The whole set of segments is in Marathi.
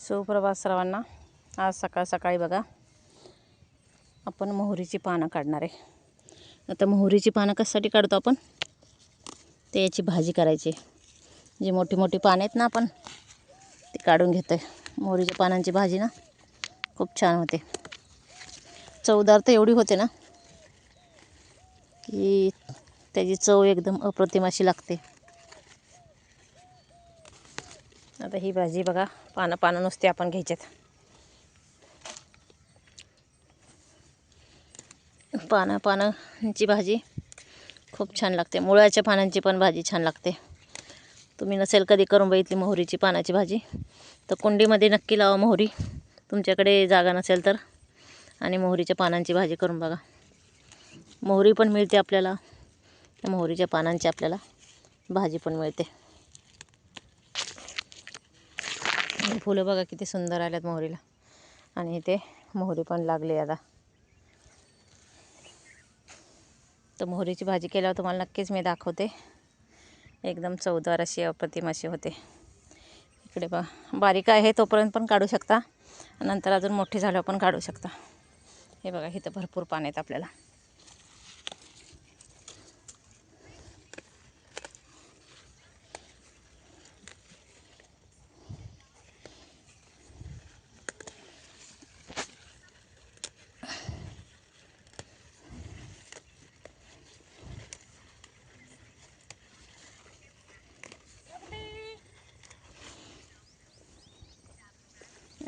सुप्रभात सर्वांना. आज सकाळ सकाळी बघा. आपण मोहरीची पानं काढणार आहे. आता मोहरीची पानं कशासाठी काढतो आपण? ते याची भाजी करायची. जी मोठी मोठी पानं आहेत ना आपण ती काढून घेतो आहे मोहरीच्या पानांची भाजी ना खूप छान होते. चवदार तर एवढी होते ना की त्याची चव एकदम अप्रतिम अशी लागते. आता ही भाजी बघा पानं पानं नुसते आपण घ्यायच्यात. पानं पानांची भाजी खूप छान लागते. मुळ्याच्या पानांची पण भाजी छान लागते. तुम्ही नसेल कधी करून बघितली मोहरीची पानाची भाजी तर कुंडीमध्ये नक्की लावा मोहरी. तुमच्याकडे जागा नसेल तर. आणि मोहरीच्या पानांची भाजी करून बघा. मोहरी पण मिळते आपल्याला. मोहरीच्या पानांची आपल्याला भाजी पण मिळते. आणि फुलं बघा किती सुंदर आल्यात मोहरीला. आणि इथे मोहरी पण लागली आता. तर मोहरीची भाजी केल्यावर तुम्हाला नक्कीच मी दाखवते. एकदम चवदार अशी अप्रतिम अशी होते. इकडे बा बारीक आहे तोपर्यंत पण काढू शकता. नंतर अजून मोठी झाल्यावर पण काढू शकता. हे बघा इथं भरपूर पान आहेत आपल्याला.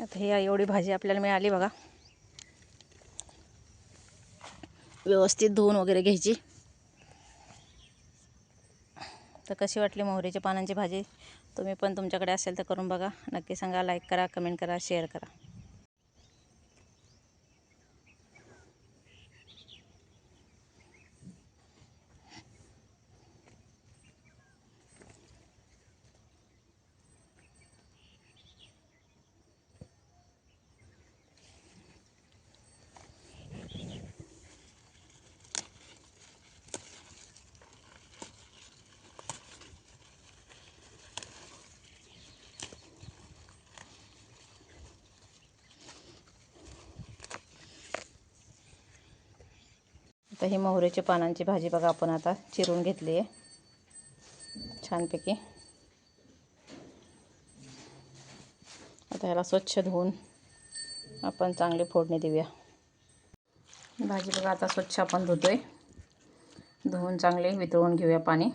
आता ही एवढी भाजी आपल्याला मिळाली बघा. व्यवस्थित धुवून वगैरे घ्यायची. तर कशी वाटली मोहरीच्या पानांची भाजी? तुम्ही पण तुमच्याकडे असेल तर करून बघा. नक्की सांगा लाईक करा कमेंट करा शेअर करा. आता ही मोहरीच्या पानांची भाजी बघा आपण आता चिरून घेतली आहे छानपैकी. आता ह्याला स्वच्छ धुवून आपण चांगली फोडणी देऊया. भाजी बघा आता स्वच्छ आपण धुतो आहे धुवून चांगले वितळून घेऊया पाणी.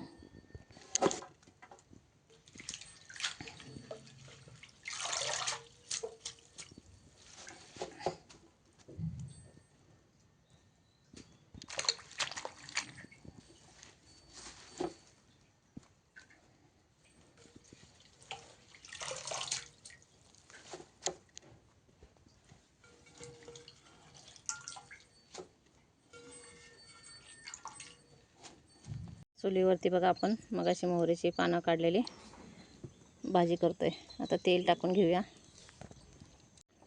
चुलीवरती बघा आपण मगाशी मोहरीची पानं काढलेली. भाजी करतो आहे आता तेल टाकून घेऊया.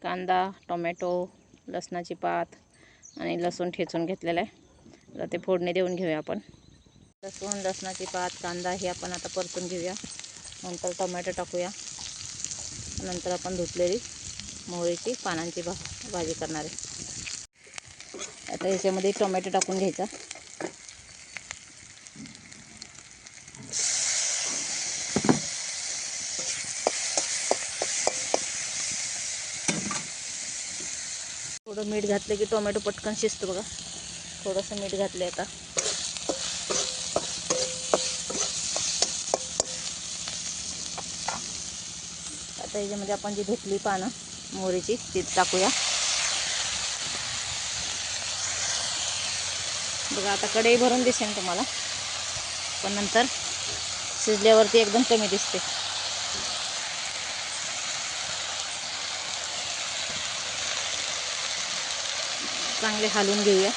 कांदा टोमॅटो लसणाची पात आणि लसूण ठेचून घेतलेलं आहे. आता ते फोडणी देऊन घेऊया आपण. लसूण लसणाची पात कांदा हे आपण आता परतून घेऊया. नंतर टोमॅटो टाकूया. नंतर आपण धुतलेली मोहरीची पानांची भा भाजी करणार आहे. आता याच्यामध्ये टोमॅटो टाकून घ्यायचा. थोडं मीठ घातलं की टोमॅटो पटकन शिजतो बघा. थोडंसं मीठ घातलं आता. आता याच्यामध्ये आपण जी धुतली पानं मोहरीची ती टाकूया. बघा आता कढई भरून दिसेल तुम्हाला. पण नंतर शिजल्यावरती एकदम कमी दिसते. चांगले हालून घेऊया.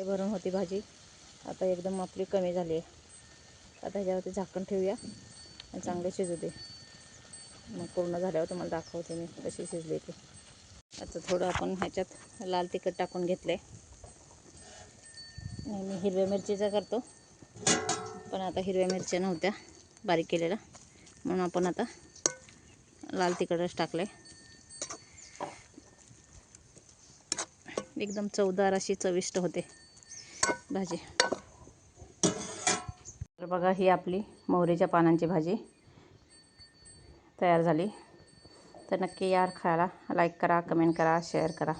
भरून होती भाजी. आता एकदम आपली कमी झाली आहे. आता ह्याच्यावरती झाकण ठेवूया आणि चांगले शिजू दे. मग पूर्ण झाल्यावर तुम्हाला दाखवते मी कशी शिजली ती. आता थोडं आपण ह्याच्यात लाल तिखट टाकून घेतलं आहे मी हिरव्या मिरचीचा करतो. पण आता हिरव्या मिरच्या नव्हत्या बारीक केलेल्या. म्हणून आपण आता लाल तिखटच टाकले एकदम चवदार अशी चविष्ट होते भाजी. तर बघा ही आपली मोहरीच्या पानांची भाजी तयार झाली. तर नक्की यार खायला लाईक करा कमेंट करा शेअर करा.